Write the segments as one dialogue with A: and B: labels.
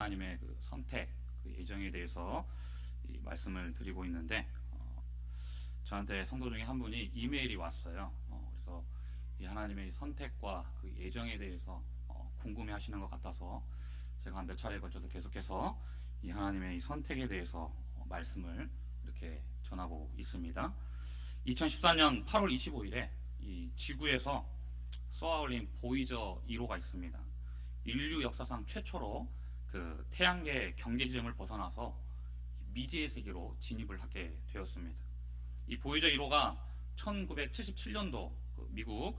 A: 하나님의 그 선택, 그 예정에 대해서 이 말씀을 드리고 있는데 어, 저한테 성도 중에 한 분이 이메일이 왔어요. 어, 그래서 이 하나님의 선택과 그 예정에 대해서 어, 궁금해하시는 것 같아서 제가 한 몇 차례에 걸쳐서 계속해서 이 하나님의 이 선택에 대해서 어, 말씀을 이렇게 전하고 있습니다. 2014년 8월 25일에 이 지구에서 쏘아올린 보이저 1호가 있습니다. 인류 역사상 최초로 그 태양계 경계 지점을 벗어나서 미지의 세계로 진입을 하게 되었습니다. 이 보이저 1호가 1977년도 그 미국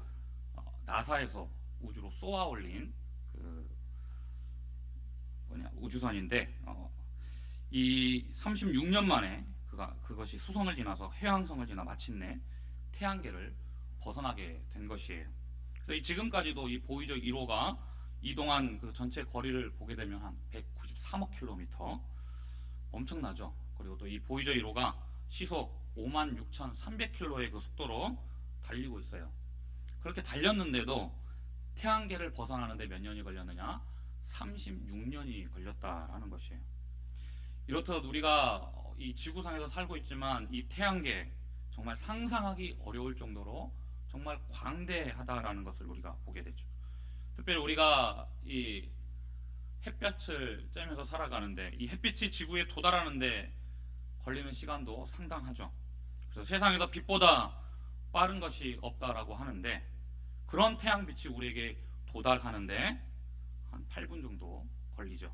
A: 어, 나사에서 우주로 쏘아 올린 그 뭐냐 우주선인데 어, 이 36년 만에 그가 그것이 수성을 지나서 해왕성을 지나 마침내 태양계를 벗어나게 된 것이에요. 그래서 이 지금까지도 이 보이저 1호가 이동한 그 전체 거리를 보게 되면 한 193억 킬로미터 엄청나죠. 그리고 또 이 보이저 1호가 시속 56,300킬로의 그 속도로 달리고 있어요. 그렇게 달렸는데도 태양계를 벗어나는데 몇 년이 걸렸느냐? 36년이 걸렸다라는 것이에요. 이렇듯 우리가 이 지구상에서 살고 있지만 이 태양계 정말 상상하기 어려울 정도로 정말 광대하다라는 것을 우리가 보게 되죠. 특별히 우리가 이 햇볕을 쬐면서 살아가는데 이 햇빛이 지구에 도달하는데 걸리는 시간도 상당하죠. 그래서 세상에서 빛보다 빠른 것이 없다라고 하는데 그런 태양빛이 우리에게 도달하는데 한 8분 정도 걸리죠.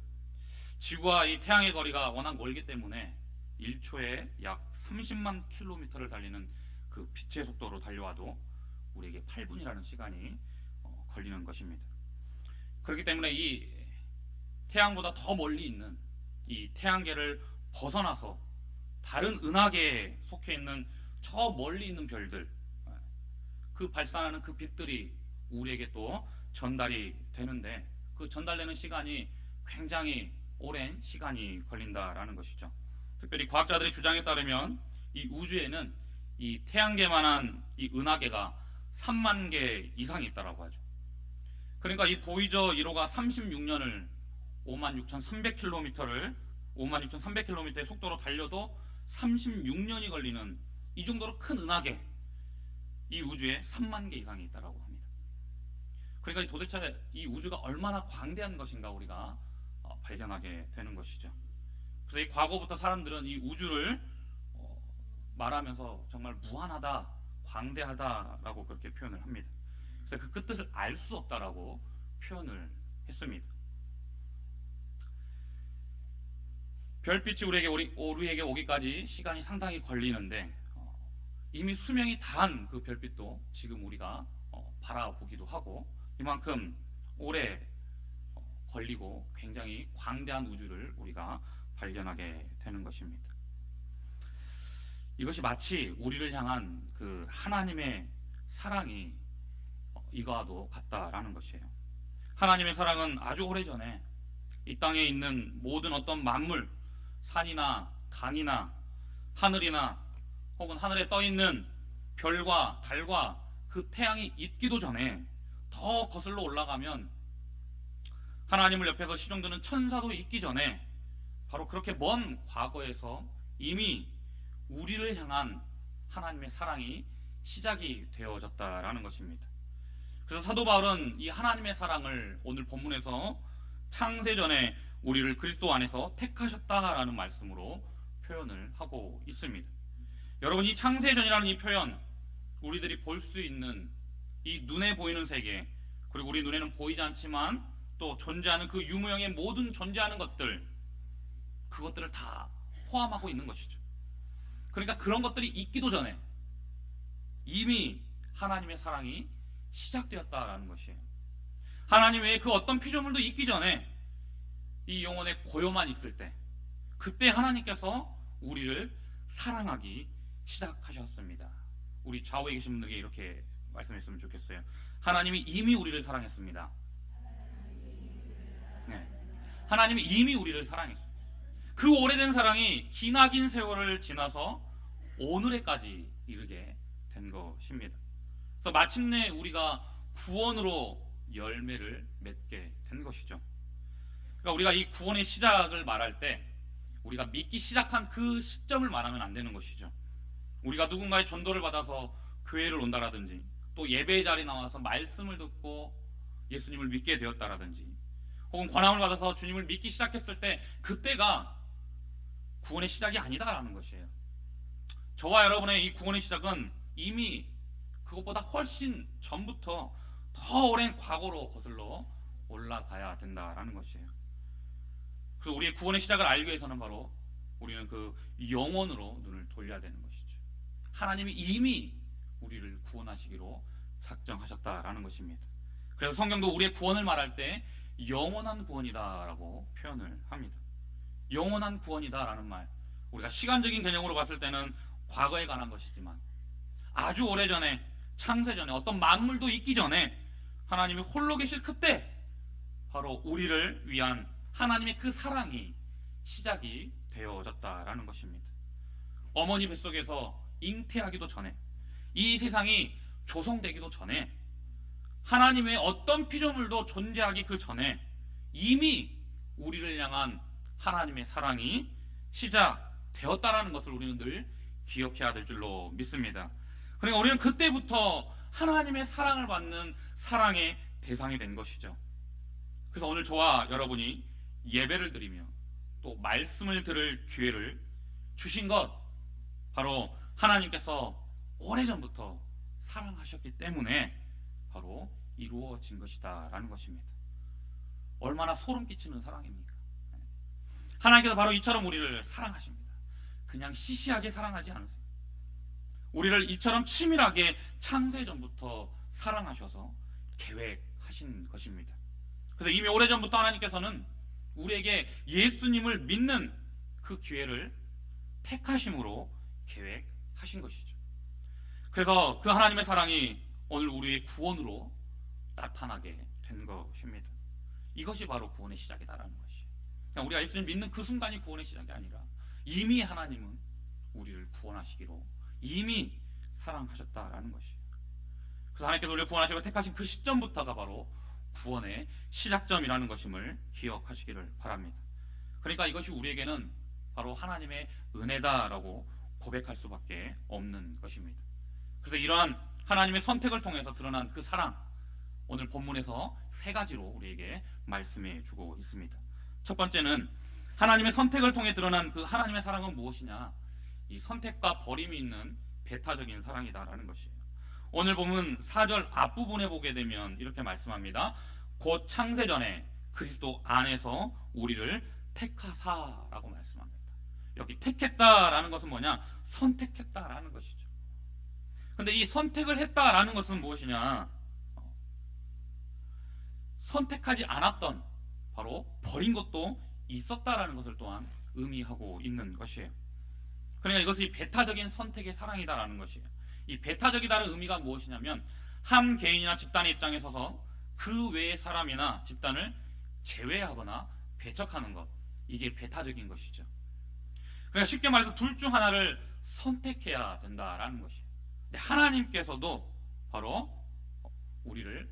A: 지구와 이 태양의 거리가 워낙 멀기 때문에 1초에 약 30만 킬로미터를 달리는 그 빛의 속도로 달려와도 우리에게 8분이라는 시간이 어, 걸리는 것입니다. 그렇기 때문에 이 태양보다 더 멀리 있는 이 태양계를 벗어나서 다른 은하계에 속해 있는 저 멀리 있는 별들 그 발산하는 그 빛들이 우리에게 또 전달이 되는데 그 전달되는 시간이 굉장히 오랜 시간이 걸린다라는 것이죠. 특별히 과학자들의 주장에 따르면 이 우주에는 이 태양계만한 이 은하계가 3만 개 이상이 있다라고 하죠. 그러니까 이 보이저 1호가 36년을 56,300km를 56,300km의 속도로 달려도 36년이 걸리는 이 정도로 큰 은하계 이 우주에 3만 개 이상이 있다라고 합니다. 그러니까 도대체 이 우주가 얼마나 광대한 것인가 우리가 어, 발견하게 되는 것이죠. 그래서 이 과거부터 사람들은 이 우주를 어, 말하면서 정말 무한하다, 광대하다라고 그렇게 표현을 합니다. 그래서 그 끝뜻을 알 수 없다라고 표현을 했습니다. 별빛이 우리에게 우리, 우리에게 오기까지 시간이 상당히 걸리는데 어, 이미 수명이 다한 그 별빛도 지금 우리가 어, 바라보기도 하고 이만큼 오래 어, 걸리고 굉장히 광대한 우주를 우리가 발견하게 되는 것입니다. 이것이 마치 우리를 향한 그 하나님의 사랑이 어, 이거와도 같다라는 것이에요. 하나님의 사랑은 아주 오래전에 이 땅에 있는 모든 어떤 만물, 산이나 강이나 하늘이나 혹은 하늘에 떠 있는 별과 달과 그 태양이 있기도 전에 더 거슬러 올라가면 하나님을 옆에서 시종드는 천사도 있기 전에 바로 그렇게 먼 과거에서 이미 우리를 향한 하나님의 사랑이 시작이 되어졌다라는 것입니다. 그래서 사도 바울은 이 하나님의 사랑을 오늘 본문에서 창세전에 우리를 그리스도 안에서 택하셨다라는 말씀으로 표현을 하고 있습니다. 여러분 이 창세전이라는 이 표현 우리들이 볼 수 있는 이 눈에 보이는 세계 그리고 우리 눈에는 보이지 않지만 또 존재하는 그 유무형의 모든 존재하는 것들 그것들을 다 포함하고 있는 것이죠. 그러니까 그런 것들이 있기도 전에 이미 하나님의 사랑이 시작되었다라는 것이에요. 하나님 외에 그 어떤 피조물도 있기 전에 이 영혼의 고요만 있을 때 그때 하나님께서 우리를 사랑하기 시작하셨습니다. 우리 좌우에 계신 분들에게 이렇게 말씀했으면 좋겠어요. 하나님이 이미 우리를 사랑했습니다. 네. 하나님이 이미 우리를 사랑했어요. 그 오래된 사랑이 기나긴 세월을 지나서 오늘에까지 이르게 된 것입니다. 그래서 마침내 우리가 구원으로 열매를 맺게 된 것이죠. 그러니까 우리가 이 구원의 시작을 말할 때 우리가 믿기 시작한 그 시점을 말하면 안 되는 것이죠. 우리가 누군가의 전도를 받아서 교회를 온다라든지 또 예배의 자리에 나와서 말씀을 듣고 예수님을 믿게 되었다라든지 혹은 권함을 받아서 주님을 믿기 시작했을 때 그때가 구원의 시작이 아니다라는 것이에요. 저와 여러분의 이 구원의 시작은 이미 그것보다 훨씬 전부터 더 오랜 과거로 거슬러 올라가야 된다라는 것이에요. 그래서 우리의 구원의 시작을 알기 위해서는 바로 우리는 그 영원으로 눈을 돌려야 되는 것이죠. 하나님이 이미 우리를 구원하시기로 작정하셨다라는 것입니다. 그래서 성경도 우리의 구원을 말할 때 영원한 구원이다라고 표현을 합니다. 영원한 구원이다라는 말. 우리가 시간적인 개념으로 봤을 때는 과거에 관한 것이지만 아주 오래전에 창세 전에 어떤 만물도 있기 전에 하나님이 홀로 계실 그때 바로 우리를 위한 하나님의 그 사랑이 시작이 되어졌다라는 것입니다. 어머니 뱃속에서 잉태하기도 전에 이 세상이 조성되기도 전에 하나님의 어떤 피조물도 존재하기 그 전에 이미 우리를 향한 하나님의 사랑이 시작되었다라는 것을 우리는 늘 기억해야 될 줄로 믿습니다. 그러니까 우리는 그때부터 하나님의 사랑을 받는 사랑의 대상이 된 것이죠. 그래서 오늘 저와 여러분이 예배를 드리며 또 말씀을 들을 기회를 주신 것 바로 하나님께서 오래전부터 사랑하셨기 때문에 바로 이루어진 것이다라는 것입니다. 얼마나 소름 끼치는 사랑입니까? 하나님께서 바로 이처럼 우리를 사랑하십니다. 그냥 시시하게 사랑하지 않으세요. 우리를 이처럼 치밀하게 창세전부터 사랑하셔서 계획하신 것입니다. 그래서 이미 오래전부터 하나님께서는 우리에게 예수님을 믿는 그 기회를 택하심으로 계획하신 것이죠. 그래서 그 하나님의 사랑이 오늘 우리의 구원으로 나타나게 된 것입니다. 이것이 바로 구원의 시작이다라는 것이에요. 그냥 우리가 예수님 믿는 그 순간이 구원의 시작이 아니라 이미 하나님은 우리를 구원하시기로 이미 사랑하셨다라는 것이에요. 그래서 하나님께서 우리를 구원하시고 택하신 그 시점부터가 바로 구원의 시작점이라는 것임을 기억하시기를 바랍니다. 그러니까 이것이 우리에게는 바로 하나님의 은혜다라고 고백할 수밖에 없는 것입니다. 그래서 이러한 하나님의 선택을 통해서 드러난 그 사랑, 오늘 본문에서 세 가지로 우리에게 말씀해 주고 있습니다. 첫 번째는 하나님의 선택을 통해 드러난 그 하나님의 사랑은 무엇이냐? 이 선택과 버림이 있는 배타적인 사랑이다라는 것이에요. 오늘 보면 4절 앞부분에 보게 되면 이렇게 말씀합니다. 곧 창세전에 그리스도 안에서 우리를 택하사라고 말씀합니다. 여기 택했다라는 것은 뭐냐? 선택했다라는 것이죠. 근데 이 선택을 했다라는 것은 무엇이냐? 선택하지 않았던 바로 버린 것도 있었다라는 것을 또한 의미하고 있는 것이에요. 그러니까 이것이 배타적인 선택의 사랑이다라는 것이에요. 이 배타적이다는 의미가 무엇이냐면 한 개인이나 집단의 입장에 서서 그 외의 사람이나 집단을 제외하거나 배척하는 것 이게 배타적인 것이죠. 그러니까 쉽게 말해서 둘 중 하나를 선택해야 된다라는 것이에요. 하나님께서도 바로 우리를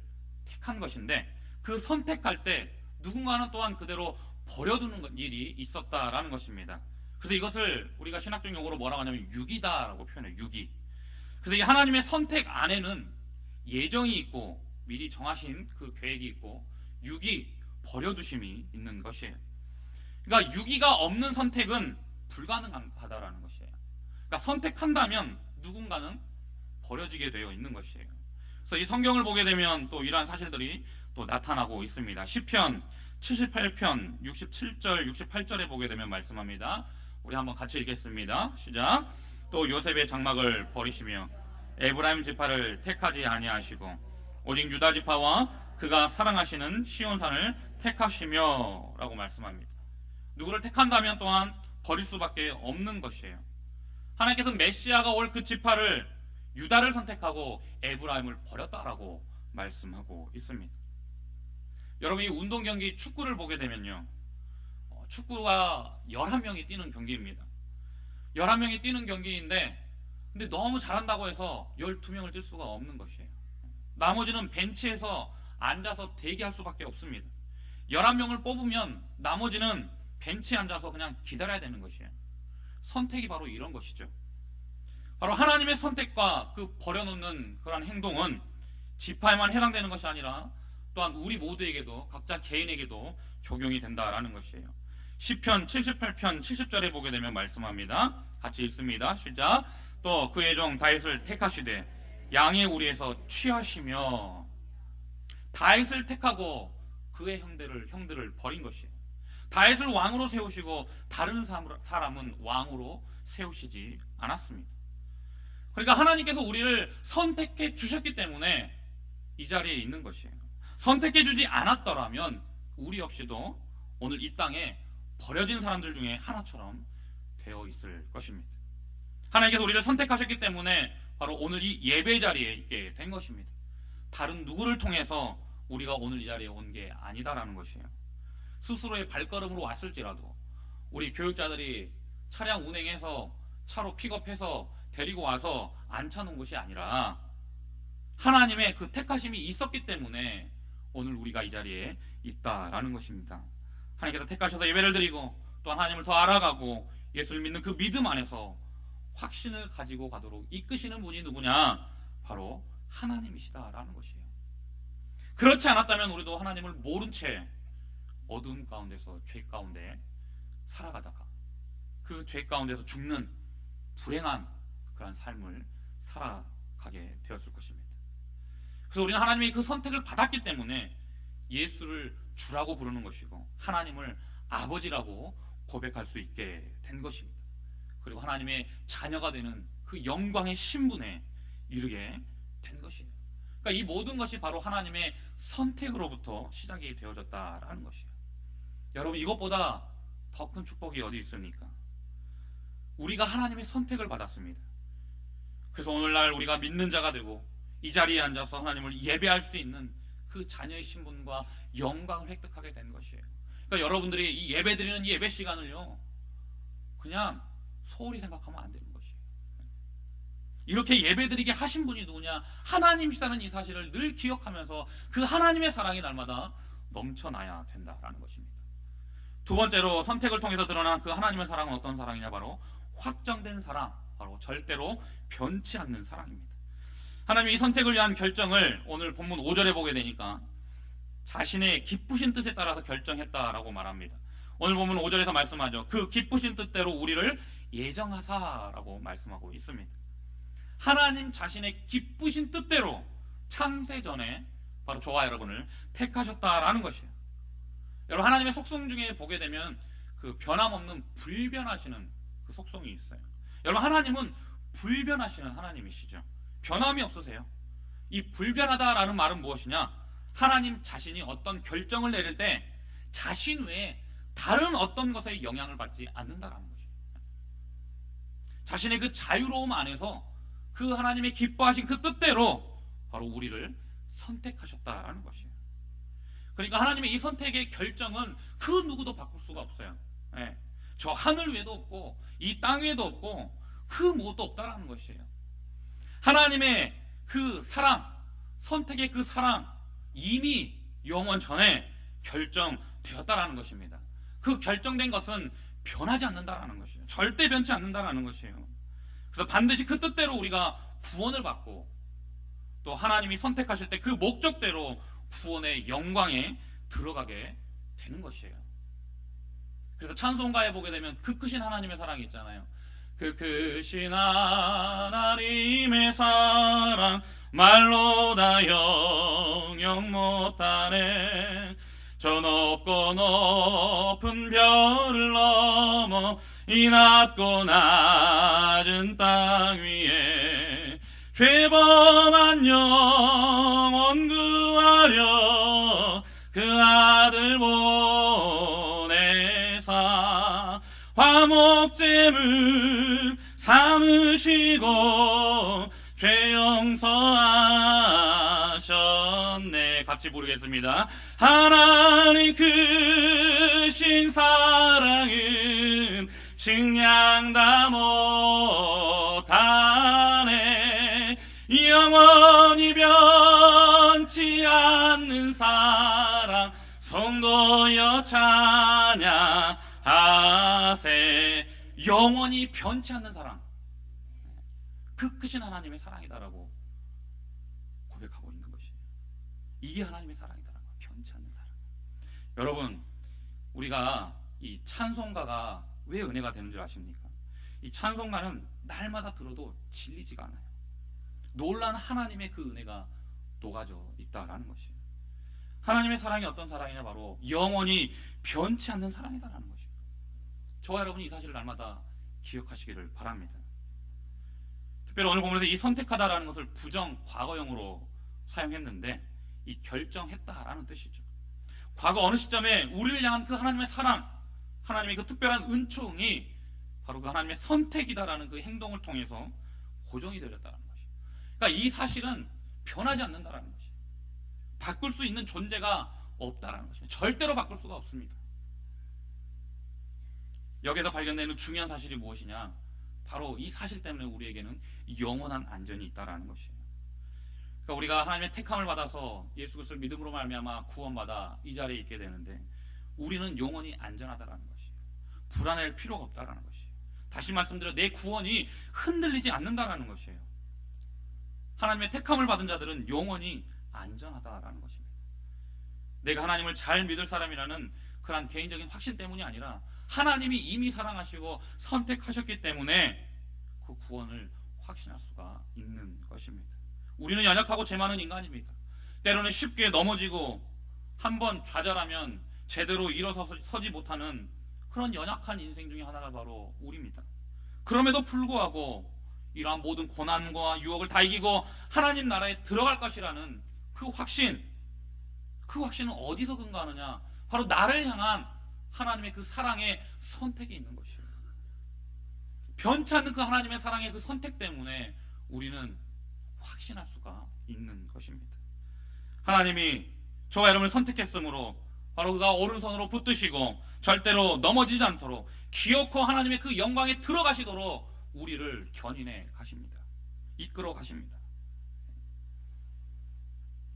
A: 택한 것인데 그 선택할 때 누군가는 또한 그대로 버려두는 일이 있었다라는 것입니다. 그래서 이것을 우리가 신학적 용어로 뭐라고 하냐면 유기다라고 표현해요. 유기. 그래서 이 하나님의 선택 안에는 예정이 있고 미리 정하신 그 계획이 있고 유기 버려두심이 있는 것이에요. 그러니까 유기가 없는 선택은 불가능하다라는 것이에요. 그러니까 선택한다면 누군가는 버려지게 되어 있는 것이에요. 그래서 이 성경을 보게 되면 또 이러한 사실들이 또 나타나고 있습니다. 시편 78편 67절 68절에 보게 되면 말씀합니다. 우리 한번 같이 읽겠습니다. 시작. 또 요셉의 장막을 버리시며 에브라임 지파를 택하지 아니하시고 오직 유다 지파와 그가 사랑하시는 시온산을 택하시며라고 말씀합니다. 누구를 택한다면 또한 버릴 수밖에 없는 것이에요. 하나님께서 메시아가 올 그 지파를 유다를 선택하고 에브라임을 버렸다라고 말씀하고 있습니다. 여러분 이 운동 경기 축구를 보게 되면요. 어, 축구가 11명이 뛰는 경기입니다. 11명이 뛰는 경기인데 근데 너무 잘한다고 해서 12명을 뛸 수가 없는 것이에요. 나머지는 벤치에서 앉아서 대기할 수밖에 없습니다. 11명을 뽑으면 나머지는 벤치에 앉아서 그냥 기다려야 되는 것이에요. 선택이 바로 이런 것이죠. 바로 하나님의 선택과 그 버려놓는 그러한 행동은 지파에만 해당되는 것이 아니라 또한 우리 모두에게도 각자 개인에게도 적용이 된다라는 것이에요. 시편 78편 70절에 보게 되면 말씀합니다. 같이 읽습니다. 시작. 또 그의 종 다윗을 택하시되 양의 우리에서 취하시며 다윗을 택하고 그의 형들을 형들을 버린 것이에요. 다윗을 왕으로 세우시고 다른 사람- 사람은 왕으로 세우시지 않았습니다. 그러니까 하나님께서 우리를 선택해 주셨기 때문에 이 자리에 있는 것이에요. 선택해 주지 않았더라면 우리 역시도 오늘 이 땅에 버려진 사람들 중에 하나처럼 되어 있을 것입니다. 하나님께서 우리를 선택하셨기 때문에 바로 오늘 이 예배 자리에 있게 된 것입니다. 다른 누구를 통해서 우리가 오늘 이 자리에 온 게 아니다라는 것이에요. 스스로의 발걸음으로 왔을지라도 우리 교육자들이 차량 운행해서 차로 픽업해서 데리고 와서 앉혀놓은 것이 아니라 하나님의 그 택하심이 있었기 때문에 오늘 우리가 이 자리에 있다라는 것입니다. 하나님께서 택하셔서 예배를 드리고 또 하나님을 더 알아가고 예수를 믿는 그 믿음 안에서 확신을 가지고 가도록 이끄시는 분이 누구냐? 바로 하나님이시다라는 것이에요. 그렇지 않았다면 우리도 하나님을 모른 채 어둠 가운데서 죄 가운데 살아가다가 그 죄 가운데서 죽는 불행한 그런 삶을 살아가게 되었을 것입니다. 그래서 우리는 하나님의 그 선택을 받았기 때문에 예수를 주라고 부르는 것이고 하나님을 아버지라고 고백할 수 있게 된 것입니다. 그리고 하나님의 자녀가 되는 그 영광의 신분에 이르게 된 것이에요. 그러니까 이 모든 것이 바로 하나님의 선택으로부터 시작이 되어졌다라는 것이에요. 여러분 이것보다 더 큰 축복이 어디 있습니까? 우리가 하나님의 선택을 받았습니다. 그래서 오늘날 우리가 믿는 자가 되고 이 자리에 앉아서 하나님을 예배할 수 있는 그 자녀의 신분과 영광을 획득하게 된 것이에요. 그러니까 여러분들이 이 예배 드리는 이 예배 시간을요, 그냥 소홀히 생각하면 안 되는 것이에요. 이렇게 예배 드리게 하신 분이 누구냐? 하나님이시다는 이 사실을 늘 기억하면서 그 하나님의 사랑이 날마다 넘쳐나야 된다라는 것입니다. 두 번째로 선택을 통해서 드러난 그 하나님의 사랑은 어떤 사랑이냐? 바로 확정된 사랑, 바로 절대로 변치 않는 사랑입니다. 하나님이 이 선택을 위한 결정을 오늘 본문 5절에 보게 되니까 자신의 기쁘신 뜻에 따라서 결정했다라고 말합니다. 오늘 보면 5절에서 말씀하죠. 그 기쁘신 뜻대로 우리를 예정하사라고 말씀하고 있습니다. 하나님 자신의 기쁘신 뜻대로 창세 전에 바로 저와 여러분을 택하셨다라는 것이에요. 여러분 하나님의 속성 중에 보게 되면 그 변함없는 불변하시는 그 속성이 있어요. 여러분 하나님은 불변하시는 하나님이시죠. 변함이 없으세요. 이 불변하다라는 말은 무엇이냐? 하나님 자신이 어떤 결정을 내릴 때 자신 외에 다른 어떤 것에 영향을 받지 않는다라는 거죠. 자신의 그 자유로움 안에서 그 하나님의 기뻐하신 그 뜻대로 바로 우리를 선택하셨다라는 것이에요. 그러니까 하나님의 이 선택의 결정은 그 누구도 바꿀 수가 없어요. 예. 저 하늘 위에도 없고 이 땅 위에도 없고 그 무엇도 없다라는 것이에요. 하나님의 그 사랑, 선택의 그 사랑 이미 영원 전에 결정되었다라는 것입니다. 그 결정된 것은 변하지 않는다라는 것이에요. 절대 변치 않는다라는 것이에요. 그래서 반드시 그 뜻대로 우리가 구원을 받고 또 하나님이 선택하실 때 그 목적대로 구원의 영광에 들어가게 되는 것이에요. 그래서 찬송가에 보게 되면 그 크신 하나님의 사랑이 있잖아요. 그 크신 하나님의 사랑 말로 다 영영 못하네. 저 높고 높은 별을 넘어 이 낮고 낮은 땅 위에 죄범한 영혼 구하려 그 아들 보내사 화목제물 삼으시고 죄 용서하셨네. 같이 부르겠습니다. 하나님 크신 사랑은 증량다 못하네. 영원히 변치 않는 사랑 성도여 찬양하세 영원히 변치 않는 사랑. 그 크신 하나님의 사랑이다라고 고백하고 있는 것이에요. 이게 하나님의 사랑이다라고 변치 않는 사랑. 여러분 우리가 이 찬송가가 왜 은혜가 되는 줄 아십니까? 이 찬송가는 날마다 들어도 질리지가 않아요. 놀란 하나님의 그 은혜가 녹아져 있다라는 것이에요. 하나님의 사랑이 어떤 사랑이냐? 바로 영원히 변치 않는 사랑이다라는 것이에요. 저와 여러분이 이 사실을 날마다 기억하시기를 바랍니다. 특별히 오늘 보면서 이 선택하다라는 것을 부정 과거형으로 사용했는데 이 결정했다라는 뜻이죠. 과거 어느 시점에 우리를 향한 그 하나님의 사랑, 하나님의 그 특별한 은총이 바로 그 하나님의 선택이다라는 그 행동을 통해서 고정이 되었다는 것이에요. 그러니까 이 사실은 변하지 않는다라는 것이에요. 바꿀 수 있는 존재가 없다라는 것입니다. 절대로 바꿀 수가 없습니다. 여기서 발견되는 중요한 사실이 무엇이냐? 바로 이 사실 때문에 우리에게는 영원한 안전이 있다라는 것이에요. 그러니까 우리가 하나님의 택함을 받아서 예수 그리스도를 믿음으로 말미암아 구원받아 이 자리에 있게 되는데 우리는 영원히 안전하다라는 것이에요. 불안할 필요가 없다라는 것이에요. 다시 말씀드려 내 구원이 흔들리지 않는다라는 것이에요. 하나님의 택함을 받은 자들은 영원히 안전하다라는 것입니다. 내가 하나님을 잘 믿을 사람이라는 그런 개인적인 확신 때문이 아니라 하나님이 이미 사랑하시고 선택하셨기 때문에 그 구원을 확신할 수가 있는 것입니다. 우리는 연약하고 죄 많은 인간입니다. 때로는 쉽게 넘어지고 한 번 좌절하면 제대로 일어서지 못하는 그런 연약한 인생 중에 하나가 바로 우리입니다. 그럼에도 불구하고 이러한 모든 고난과 유혹을 다 이기고 하나님 나라에 들어갈 것이라는 그 확신, 그 확신은 어디서 근거하느냐? 바로 나를 향한 하나님의 그 사랑의 선택이 있는 것이에요. 변치 않는 그 하나님의 사랑의 그 선택 때문에 우리는 확신할 수가 있는 것입니다. 하나님이 저와 여러분을 선택했으므로 바로 그가 오른손으로 붙드시고 절대로 넘어지지 않도록 기어코 하나님의 그 영광에 들어가시도록 우리를 견인해 가십니다. 이끌어 가십니다.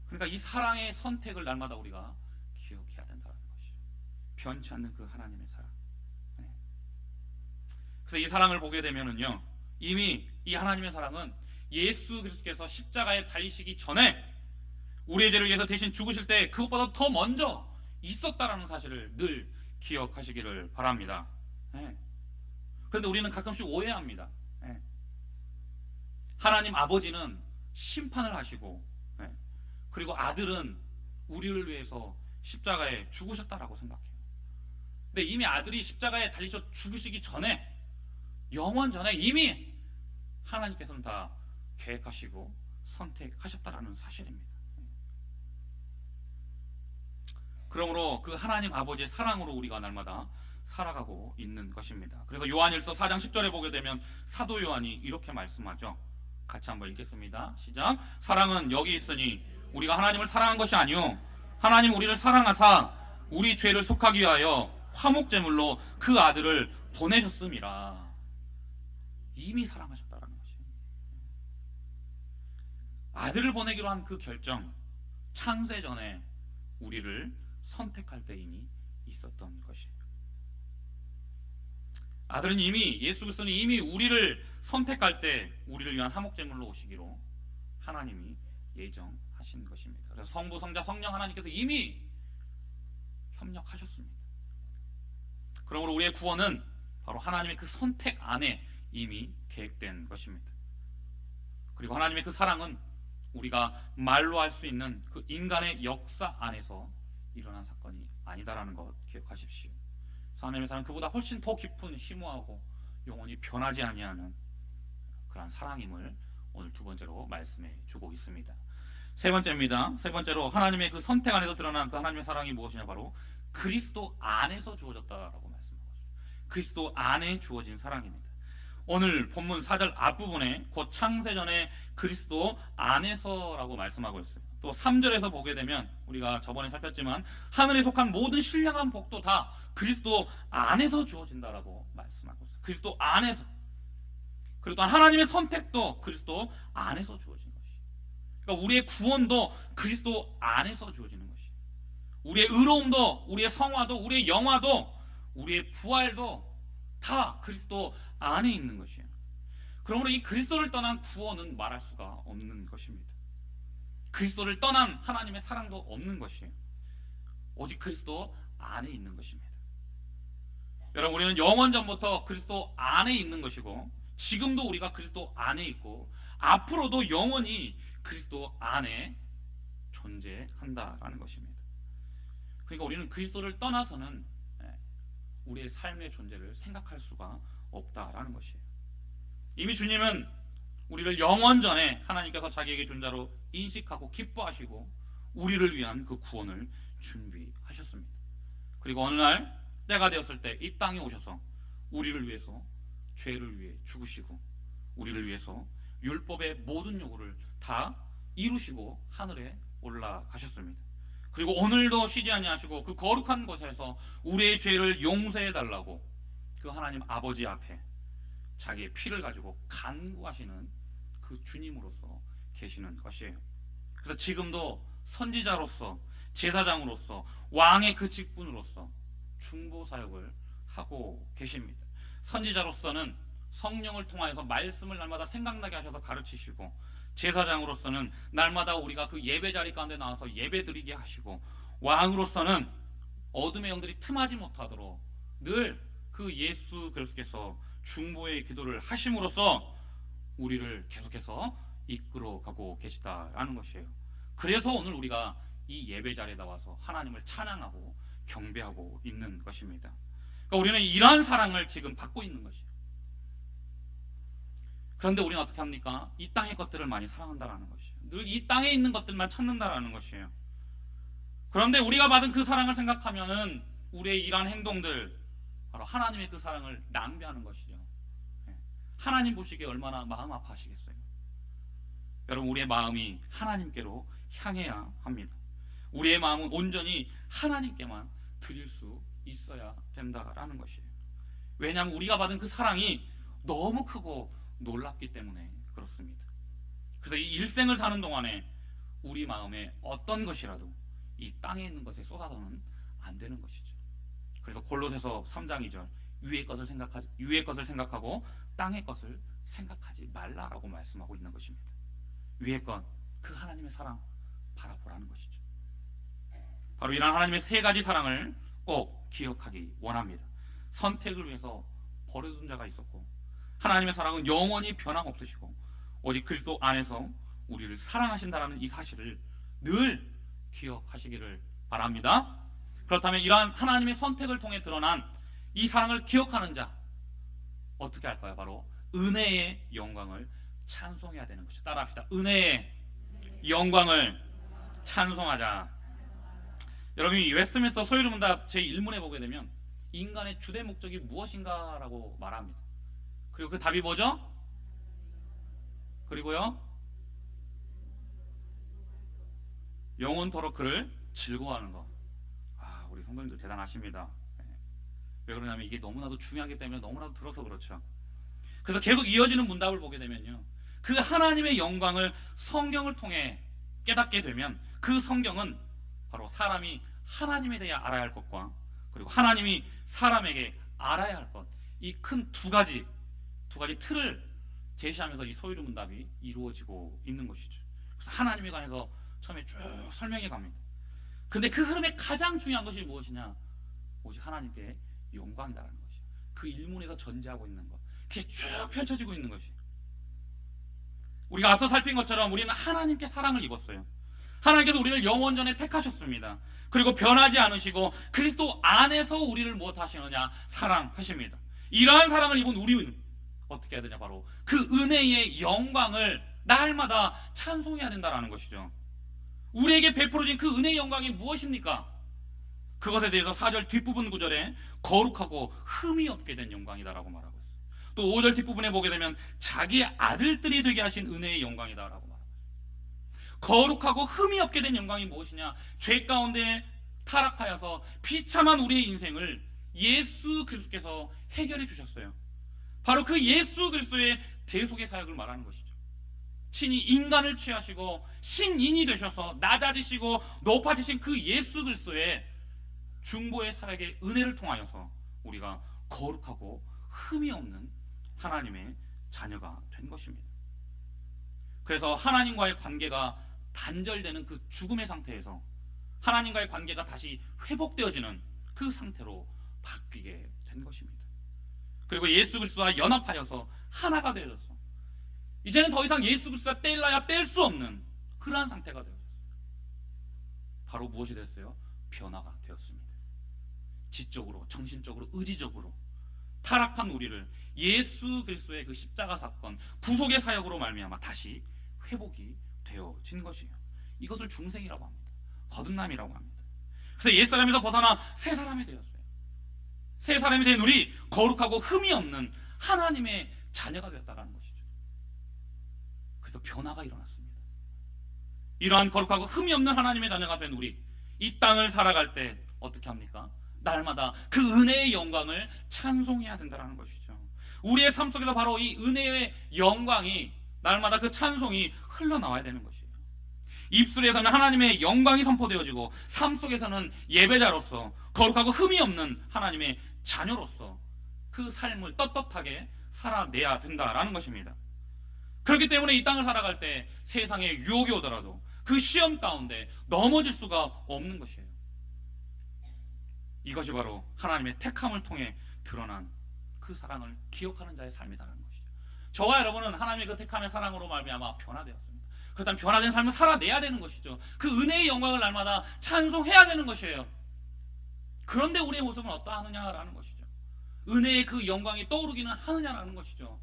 A: 그러니까 이 사랑의 선택을 날마다 우리가 기억해야 된다는 것이죠. 변치 않는 그 하나님의 사랑. 네. 그래서 이 사랑을 보게 되면은요, 이미 이 하나님의 사랑은 예수 그리스도께서 십자가에 달리시기 전에 우리의 죄를 위해서 대신 죽으실 때 그것보다 더 먼저 있었다라는 사실을 늘 기억하시기를 바랍니다. 네. 그런데 우리는 가끔씩 오해합니다. 네. 하나님 아버지는 심판을 하시고 네. 그리고 아들은 우리를 위해서 십자가에 죽으셨다라고 생각해요. 근데 이미 아들이 십자가에 달리셔 죽으시기 전에 영원 전에 이미 하나님께서는 다 계획하시고 선택하셨다라는 사실입니다. 그러므로 그 하나님 아버지의 사랑으로 우리가 날마다 살아가고 있는 것입니다. 그래서 요한일서 4장 10절에 보게 되면 사도 요한이 이렇게 말씀하죠. 같이 한번 읽겠습니다. 시작. 사랑은 여기 있으니 우리가 하나님을 사랑한 것이 아니요 하나님 우리를 사랑하사 우리 죄를 속하기 위하여 화목제물로 그 아들을 보내셨음이라. 이미 사랑하셨다라는 것이에요. 아들을 보내기로 한 그 결정 창세 전에 우리를 선택할 때 이미 있었던 것이에요. 아들은 이미 예수 그리스도는 이미 우리를 선택할 때 우리를 위한 화목제물로 오시기로 하나님이 예정하신 것입니다. 그래서 성부, 성자, 성령 하나님께서 이미 협력하셨습니다. 그러므로 우리의 구원은 바로 하나님의 그 선택 안에 이미 계획된 것입니다. 그리고 하나님의 그 사랑은 우리가 말로 할 수 있는 그 인간의 역사 안에서 일어난 사건이 아니다라는 것 기억하십시오. 하나님의 사랑 그보다 훨씬 더 깊은 심오하고 영원히 변하지 아니하는 그러한 사랑임을 오늘 두 번째로 말씀해 주고 있습니다. 세 번째입니다. 세 번째로 하나님의 그 선택 안에서 드러난 그 하나님의 사랑이 무엇이냐 바로 그리스도 안에서 주어졌다라고 있습니다. 그리스도 안에 주어진 사랑입니다. 오늘 본문 4절 앞부분에 곧 창세전에 그리스도 안에서라고 말씀하고 있어요. 또 3절에서 보게 되면 우리가 저번에 살폈지만 하늘에 속한 모든 신령한 복도 다 그리스도 안에서 주어진다라고 말씀하고 있어요. 그리스도 안에서. 그리고 또한 하나님의 선택도 그리스도 안에서 주어진 것이. 그러니까 우리의 구원도 그리스도 안에서 주어지는 것이. 우리의 의로움도, 우리의 성화도, 우리의 영화도, 우리의 부활도 다 그리스도 안에 있는 것이에요. 그러므로 이 그리스도를 떠난 구원은 말할 수가 없는 것입니다. 그리스도를 떠난 하나님의 사랑도 없는 것이에요. 오직 그리스도 안에 있는 것입니다. 여러분 우리는 영원 전부터 그리스도 안에 있는 것이고 지금도 우리가 그리스도 안에 있고 앞으로도 영원히 그리스도 안에 존재한다라는 것입니다. 그러니까 우리는 그리스도를 떠나서는 예, 우리의 삶의 존재를 생각할 수가 없다라는 것이에요. 이미 주님은 우리를 영원 전에 하나님께서 자기에게 준 자로 인식하고 기뻐하시고 우리를 위한 그 구원을 준비하셨습니다. 그리고 어느 날 때가 되었을 때 이 땅에 오셔서 우리를 위해서 죄를 위해 죽으시고 우리를 위해서 율법의 모든 요구를 다 이루시고 하늘에 올라가셨습니다. 그리고 오늘도 쉬지 아니하시고 그 거룩한 곳에서 우리의 죄를 용서해 달라고 그 하나님 아버지 앞에 자기의 피를 가지고 간구하시는 그 주님으로서 계시는 것이에요. 그래서 지금도 선지자로서 제사장으로서 왕의 그 직분으로서 중보 사역을 하고 계십니다. 선지자로서는 성령을 통하여서 말씀을 날마다 생각나게 하셔서 가르치시고 제사장으로서는 날마다 우리가 그 예배 자리 가운데 나와서 예배 드리게 하시고 왕으로서는 어둠의 영들이 틈하지 못하도록 늘 그 예수 그리스도께서 중보의 기도를 하심으로써 우리를 계속해서 이끌어 가고 계시다라는 것이에요. 그래서 오늘 우리가 이 예배 자리에 나와서 하나님을 찬양하고 경배하고 있는 것입니다. 그러니까 우리는 이러한 사랑을 지금 받고 있는 것이에요. 그런데 우리는 어떻게 합니까? 이 땅의 것들을 많이 사랑한다라는 것이에요. 늘 이 땅에 있는 것들만 찾는다라는 것이에요. 그런데 우리가 받은 그 사랑을 생각하면은 우리의 이러한 행동들 바로 하나님의 그 사랑을 낭비하는 것이죠. 예. 하나님 보시기에 얼마나 마음 아파하시겠어요. 여러분 우리의 마음이 하나님께로 향해야 합니다. 우리의 마음은 온전히 하나님께만 드릴 수 있어야 된다라는 것이에요. 왜냐하면 우리가 받은 그 사랑이 너무 크고 놀랍기 때문에 그렇습니다. 그래서 이 일생을 사는 동안에 우리 마음에 어떤 것이라도 이 땅에 있는 것에 쏟아서는 안 되는 것이죠. 그래서 골로새서 3장 2절 위의 것을 생각하 위의 것을 생각하고 땅의 것을 생각하지 말라라고 말씀하고 있는 것입니다. 위의 것, 그 하나님의 사랑 바라보라는 것이죠. 바로 이런 하나님의 세 가지 사랑을 꼭 기억하기 원합니다. 선택을 위해서 버려둔 자가 있었고 하나님의 사랑은 영원히 변함없으시고 오직 그리스도 안에서 우리를 사랑하신다라는 이 사실을 늘 기억하시기를 바랍니다. 그렇다면 이러한 하나님의 선택을 통해 드러난 이 사랑을 기억하는 자 어떻게 할까요? 바로 은혜의 영광을 찬송해야 되는 것이죠. 따라합시다. 은혜의 영광을 찬송하자. 여러분 이 웨스트민스터 소유를 문답 제 1문에 보게 되면 인간의 주된 목적이 무엇인가라고 말합니다. 그리고 그 답이 뭐죠? 그리고요 영원토록 그를 즐거워하는 것. 아 우리 성도님들 대단하십니다. 네. 왜 그러냐면 이게 너무나도 중요하기 때문에 너무나도 들어서 그렇죠. 그래서 계속 이어지는 문답을 보게 되면요. 그 하나님의 영광을 성경을 통해 깨닫게 되면 그 성경은 바로 사람이 하나님에 대해 알아야 할 것과 그리고 하나님이 사람에게 알아야 할 것. 이 큰 두 가지 두 가지 틀을 제시하면서 이 소유리 문답이 이루어지고 있는 것이죠. 그래서 하나님에 관해서 처음에 쭉 설명해 갑니다. 근데 그 흐름에 가장 중요한 것이 무엇이냐? 오직 하나님께 영광이다라는 것이죠. 그 일문에서 전제하고 있는 것. 그게 쭉 펼쳐지고 있는 것이. 우리가 앞서 살핀 것처럼 우리는 하나님께 사랑을 입었어요. 하나님께서 우리를 영원전에 택하셨습니다. 그리고 변하지 않으시고 그리스도 안에서 우리를 무엇 하시느냐? 사랑하십니다. 이러한 사랑을 입은 우리는 어떻게 해야 되냐? 바로 그 은혜의 영광을 날마다 찬송해야 된다라는 것이죠. 우리에게 베풀어진 그 은혜의 영광이 무엇입니까? 그것에 대해서 4절 뒷부분 구절에 거룩하고 흠이 없게 된 영광이다라고 말하고 있어요. 또 5절 뒷부분에 보게 되면 자기의 아들들이 되게 하신 은혜의 영광이다라고 말하고 있어요. 거룩하고 흠이 없게 된 영광이 무엇이냐? 죄 가운데 타락하여서 비참한 우리의 인생을 예수 그리스도께서 해결해 주셨어요. 바로 그 예수 그리스도의 대속의 사역을 말하는 것이죠. 친히 인간을 취하시고 신인이 되셔서 낮아지시고 높아지신 그 예수 그리스도의 중보의 사역의 은혜를 통하여서 우리가 거룩하고 흠이 없는 하나님의 자녀가 된 것입니다. 그래서 하나님과의 관계가 단절되는 그 죽음의 상태에서 하나님과의 관계가 다시 회복되어지는 그 상태로 바뀌게 된 것입니다. 그리고 예수 그리스도와 연합하여서 하나가 되어서 이제는 더 이상 예수 그리스도가 뗄라야 뗄 수 없는 그러한 상태가 되어졌어요. 바로 무엇이 됐어요? 변화가 되었습니다. 지적으로, 정신적으로, 의지적으로 타락한 우리를 예수 그리스도의 그 십자가 사건, 구속의 사역으로 말미암아 다시 회복이 되어진 것이에요. 이것을 중생이라고 합니다. 거듭남이라고 합니다. 그래서 옛 사람에서 벗어나 새 사람이 되었어요. 새 사람이 된 우리 거룩하고 흠이 없는 하나님의 자녀가 되었다라는 것이죠. 그래서 변화가 일어났습니다. 이러한 거룩하고 흠이 없는 하나님의 자녀가 된 우리 이 땅을 살아갈 때 어떻게 합니까? 날마다 그 은혜의 영광을 찬송해야 된다는 것이죠. 우리의 삶 속에서 바로 이 은혜의 영광이 날마다 그 찬송이 흘러나와야 되는 것이에요. 입술에서는 하나님의 영광이 선포되어지고 삶 속에서는 예배자로서 거룩하고 흠이 없는 하나님의 자녀로서 그 삶을 떳떳하게 살아내야 된다라는 것입니다. 그렇기 때문에 이 땅을 살아갈 때 세상에 유혹이 오더라도 그 시험 가운데 넘어질 수가 없는 것이에요. 이것이 바로 하나님의 택함을 통해 드러난 그 사랑을 기억하는 자의 삶이라는 것이죠. 저와 여러분은 하나님의 그 택함의 사랑으로 말미암아 변화되었습니다. 그렇다면 변화된 삶을 살아내야 되는 것이죠. 그 은혜의 영광을 날마다 찬송해야 되는 것이에요. 그런데 우리의 모습은 어떠하느냐라는 것이죠. 은혜의 그 영광이 떠오르기는 하느냐라는 것이죠.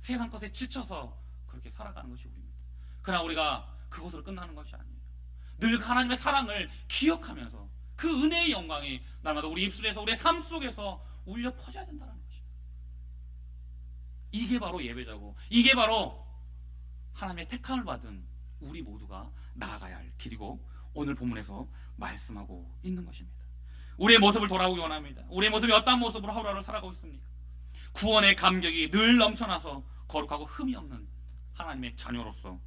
A: 세상 것에 지쳐서 그렇게 살아가는 것이 우리입니다. 그러나 우리가 그것으로 끝나는 것이 아니에요. 늘 하나님의 사랑을 기억하면서 그 은혜의 영광이 날마다 우리 입술에서 우리의 삶 속에서 울려 퍼져야 된다는 것이죠. 이게 바로 예배자고 이게 바로 하나님의 택함을 받은 우리 모두가 나아가야 할 길이고 오늘 본문에서 말씀하고 있는 것입니다. 우리의 모습을 돌아보기 원합니다. 우리의 모습이 어떤 모습으로 하루하루 살아가고 있습니까? 구원의 감격이 늘 넘쳐나서 거룩하고 흠이 없는 하나님의 자녀로서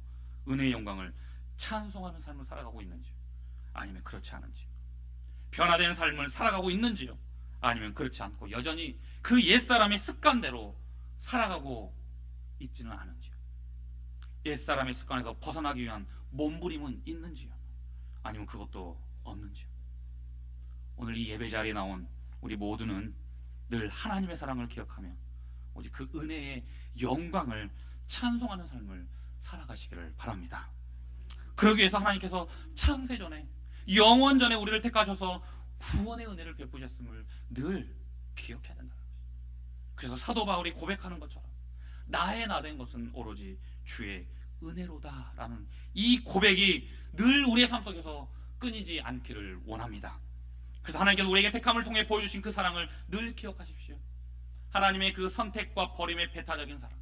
A: 은혜의 영광을 찬송하는 삶을 살아가고 있는지요? 아니면 그렇지 않은지요? 변화된 삶을 살아가고 있는지요? 아니면 그렇지 않고 여전히 그 옛사람의 습관대로 살아가고 있지는 않은지요? 옛사람의 습관에서 벗어나기 위한 몸부림은 있는지요? 아니면 그것도 없는지요? 오늘 이 예배 자리에 나온 우리 모두는 늘 하나님의 사랑을 기억하며 오직 그 은혜의 영광을 찬송하는 삶을 살아가시기를 바랍니다. 그러기 위해서 하나님께서 창세전에 영원전에 우리를 택하셔서 구원의 은혜를 베푸셨음을 늘 기억해야 것이죠. 그래서 사도 바울이 고백하는 것처럼 나의 나 된 것은 오로지 주의 은혜로다라는 이 고백이 늘 우리의 삶 속에서 끊이지 않기를 원합니다. 그래서 하나님께서 우리에게 택함을 통해 보여주신 그 사랑을 늘 기억하십시오. 하나님의 그 선택과 버림의 배타적인 사랑,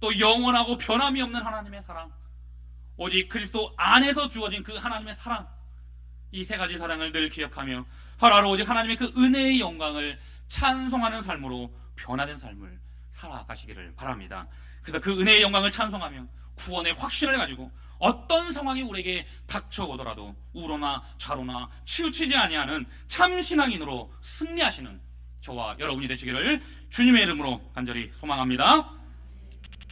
A: 또 영원하고 변함이 없는 하나님의 사랑, 오직 그리스도 안에서 주어진 그 하나님의 사랑, 이 세 가지 사랑을 늘 기억하며 하루하루 오직 하나님의 그 은혜의 영광을 찬송하는 삶으로 변화된 삶을 살아가시기를 바랍니다. 그래서 그 은혜의 영광을 찬송하며 구원의 확신을 가지고 어떤 상황이 우리에게 닥쳐오더라도 우로나 좌로나 치우치지 아니하는 참 신앙인으로 승리하시는 저와 여러분이 되시기를 주님의 이름으로 간절히 소망합니다.